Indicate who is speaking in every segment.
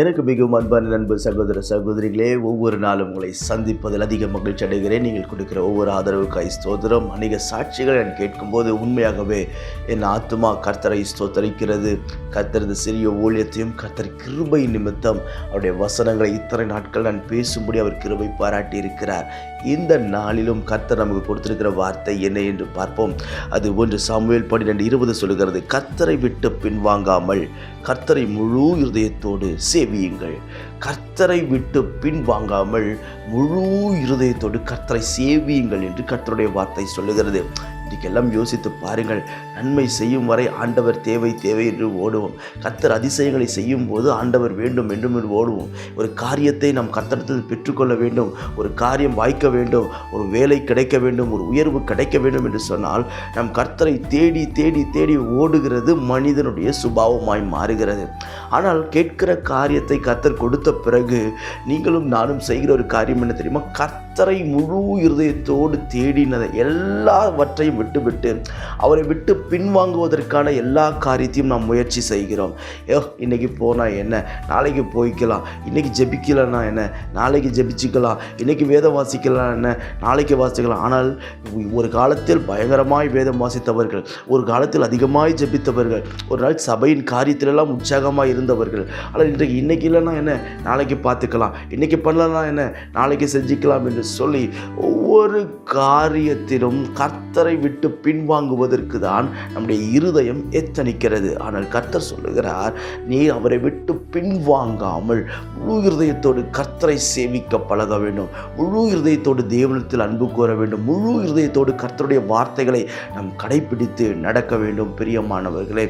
Speaker 1: எனக்கு மிகவும் அன்பான நண்பு சகோதர சகோதரிகளே ஒவ்வொரு நாளும் உங்களை சந்திப்பதில் அதிக மகிழ்ச்சி அடைகிறேன். நீங்கள் கொடுக்கிற ஒவ்வொரு ஆதரவுக்காய் ஸ்தோத்திரம் அநேக சாட்சிகள் நான் கேட்கும்போது உண்மையாகவே என் ஆத்மா கர்த்தரை ஸ்தோத்தரிக்கிறது. கர்த்தரது சிறிய ஊழியத்தையும் கர்த்தர் கிருபை நிமித்தம் அவருடைய வசனங்களை இத்தனை நாட்கள் நான் பேசும்படி அவர் கிருபை பாராட்டி இருக்கிறார் இந்த நாளிலும் கர்த்தர் நமக்கு கொடுத்திருக்கிற வார்த்தை என்ன என்று பார்ப்போம். அது ஒன்று சாமுவேல் பன்னிரெண்டு இருபது சொல்லுகிறது கர்த்தரை விட்டு பின்வாங்காமல் கர்த்தரை முழு இருதயத்தோடு சேவியுங்கள். கர்த்தரை விட்டு பின்வாங்காமல் முழு இருதயத்தோடு கர்த்தரை சேவியுங்கள் என்று கர்த்தருடைய வார்த்தை சொல்லுகிறது. இன்றைக்கெல்லாம் யோசித்து பாருங்கள். நன்மை செய்யும் வரை ஆண்டவர் தேவை தேவை என்று ஓடுவோம். கத்தர் அதிசயங்களை செய்யும் போது ஆண்டவர் வேண்டும் வேண்டும் என்று ஓடுவோம். ஒரு காரியத்தை நாம் கத்தடத்தில் பெற்றுக்கொள்ள வேண்டும். ஒரு காரியம் வாய்க்க வேண்டும். ஒரு வேலை கிடைக்க வேண்டும். ஒரு உயர்வு கிடைக்க வேண்டும் என்று சொன்னால் நம் கர்த்தரை தேடி தேடி தேடி ஓடுகிறது மனிதனுடைய சுபாவமாய் மாறுகிறது. ஆனால் கேட்கிற காரியத்தை கத்தர் கொடுத்த பிறகு நீங்களும் நானும் செய்கிற ஒரு காரியம் என்ன தெரியுமா? கர்த்தரை முழு இருதயத்தோடு தேடினதை எல்லாவற்றையும் விட்டுவிட்டு அவரை விட்டு பின்வாங்குவதற்கான எல்லா காரியத்தையும் நாம் முயற்சி செய்கிறோம். ஏ இன்றைக்கி போனால் என்ன? நாளைக்கு போய்க்கலாம். இன்றைக்கி ஜெபிக்கலன்னா என்ன? நாளைக்கு ஜெபிச்சுக்கலாம். இன்றைக்கி வேதம் வாசிக்கலாம் என்ன? நாளைக்கு வாசிக்கலாம். ஆனால் ஒரு காலத்தில் பயங்கரமாய் வேதம் வாசித்தவர்கள் ஒரு காலத்தில் அதிகமாய் ஜெபித்தவர்கள் ஒரு நாள் சபையின் காரியத்திலெல்லாம் உற்சாகமாக இருந்தவர்கள் ஆனால் இன்றைக்கு இன்னைக்கு இல்லைன்னா என்ன? நாளைக்கு பார்த்துக்கலாம். இன்றைக்கி பண்ணலன்னா என்ன? நாளைக்கு செஞ்சுக்கலாம் என்று சொல்லி ஒவ்வொரு காரியத்திலும் கர்த்தரை விட்டு பின்வாங்குவதற்கு தான் நம்முடைய இருதயம் எத்தனிக்கிறது. ஆனால் கர்த்தர் சொல்லுகிறார் நீ அவரை விட்டு பின்வாங்காமல் முழு இருதயத்தோடு கர்த்தரை சேவிக்க பழக வேண்டும். முழு இருதயத்தோடு தேவனத்தில் அன்பு கூற வேண்டும். முழு இருதயத்தோடு கர்த்தருடைய வார்த்தைகளை நாம் கடைபிடித்து நடக்க வேண்டும். பிரியமானவர்களே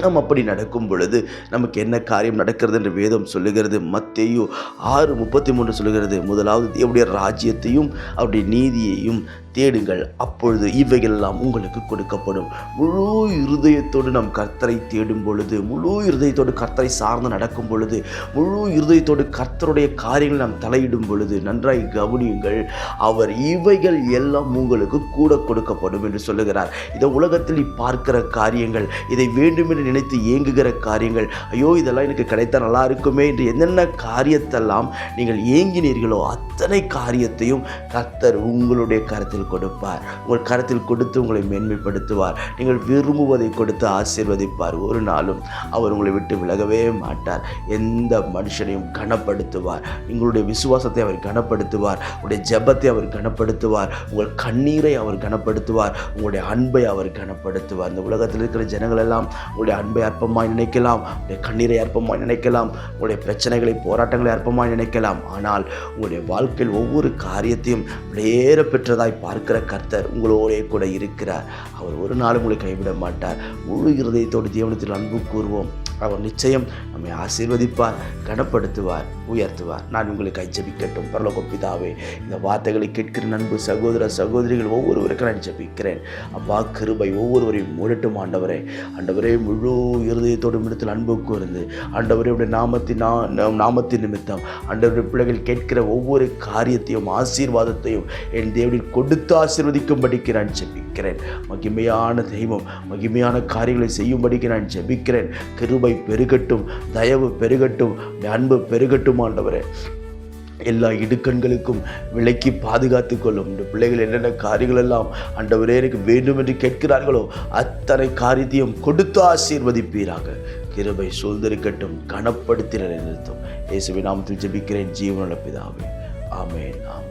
Speaker 1: நாம் அப்படி நடக்கும் பொழுது நமக்கு என்ன காரியம் நடக்கிறது என்று வேதம் சொல்லுகிறது? மத்தேயு ஆறு முப்பத்தி மூன்று சொல்லுகிறது முதலாவது தேவனுடைய ராஜ்யத்தையும் அவருடைய நீதியையும் தேடுங்கள். அப்பொழுது இவைகளெல்லாம் உங்களுக்கு கொடுக்கப்படும். முழு இருதயத்தோடு நாம் கர்த்தரை தேடும் பொழுது முழு இருதயத்தோடு கர்த்தரை சார்ந்து நடக்கும் பொழுது முழு இருதயத்தோடு கர்த்தருடைய காரியங்கள் நாம் தலையிடும் பொழுது நன்றாய் கவனியுங்கள். அவர் இவைகள் எல்லாம் உங்களுக்கு கூட கொடுக்கப்படும் என்று சொல்லுகிறார். இதை உலகத்தில் நீ பார்க்கிற காரியங்கள் இதை வேண்டுமென்று நினைத்து ஏங்குகிற காரியங்கள் ஐயோ இதெல்லாம் எனக்கு கிடைத்தா நல்லா இருக்குமே என்று என்னென்ன காரியத்தெல்லாம் நீங்கள் ஏங்கினீர்களோ அத்தனை காரியத்தையும் கர்த்தர் உங்களுடைய கருத்தில் கொடுப்பார். உங்கள் கருத்தில் கொடுத்து உங்களை மேன்மைப்படுத்துவார். நீங்கள் விரும்புவதை கொடுத்து ஆசீர்வதிப்பார். ஒரு நாளும் அவர் உங்களை விட்டு விலகவே மாட்டார். எந்த மனுஷனையும் கனப்படுத்துவார். உங்களுடைய விசுவாசத்தை அவர் கனப்படுத்துவார். உங்களுடைய ஜெபத்தை அவர் கனப்படுத்துவார். உங்கள் கண்ணீரை அவர் கனப்படுத்துவார். உங்களுடைய அன்பை அவர் கனப்படுத்துவார். இந்த உலகத்தில் இருக்கிற ஜனங்கள் எல்லாம் உங்களுடைய அன்பை அற்பமாய் நினைக்கலாம். உங்களுடைய கண்ணீரை அற்பமாய் நினைக்கலாம். உங்களுடைய பிரச்சனைகளை போராட்டங்களை அற்பமாய் நினைக்கலாம். ஆனால் உங்களுடைய வாழ்க்கையில் ஒவ்வொரு காரியத்தையும் விளையேற பெற்றதாய் பார்க்கிற கர்த்தர் உங்களோடே கூட இருக்கிறார். அவர் ஒரு நாள் உங்களை கைவிட மாட்டார். முழு இருதயத்தோடு ஜீவனத்தில் அன்பு கூறுவோம். அவர் நிச்சயம் நம்மை ஆசீர்வதிப்பார் கனப்படுத்துவார். உயர்த்துவார். நான் உங்களுக்கு ஜபிக்கட்டும். பரலோக பிதாவே இந்த வார்த்தைகளை கேட்கிற நண்பு சகோதர சகோதரிகள் ஒவ்வொருவருக்கும் நான் ஜபிக்கிறேன். அப்பா கிருபை ஒவ்வொருவரையும் மூடட்டும் ஆண்டவரே. ஆண்டவரே முழு இருதயத்தோடும் இடத்தில் அன்பு கூர்ந்து ஆண்டவரையுடைய நாமத்தின் நாமத்தின் நிமித்தம் ஆண்டவருடைய பிள்ளைகள் கேட்கிற ஒவ்வொரு காரியத்தையும் ஆசீர்வாதத்தையும் என் தேவனில் கொடுத்து ஆசீர்வதிக்கும்படிக்கு நான் ஜபிக்கிறேன். மகிமையான தெய்வம் மகிமையான காரியங்களை செய்யும்படிக்கு நான் ஜபிக்கிறேன். கிருபை பெருகட்டும் தயவு பெருகட்டும் அன்பு பெருகட்டும் ஆண்டவரே. எல்லா இடுக்கண்களுக்கும் விலக்கி பாதுகாத்து கொள்ளும். இந்த பிள்ளைகள் என்னென்ன காரியங்கள் எல்லாம் ஆண்டவரே எனக்கு வேண்டும் என்று கேட்கிறார்களோ அத்தனை காரியத்தையும் கொடுத்து ஆசீர்வதிப்பீராக. கிருபை சூழ்ந்திருக்கட்டும் கனப்படுத்தின நிறுத்தும். இயேசுவை நாமத்தில் ஜெபிக்கிறேன் ஜீவனுள்ள பிதாவே. ஆமேன் ஆமேன்.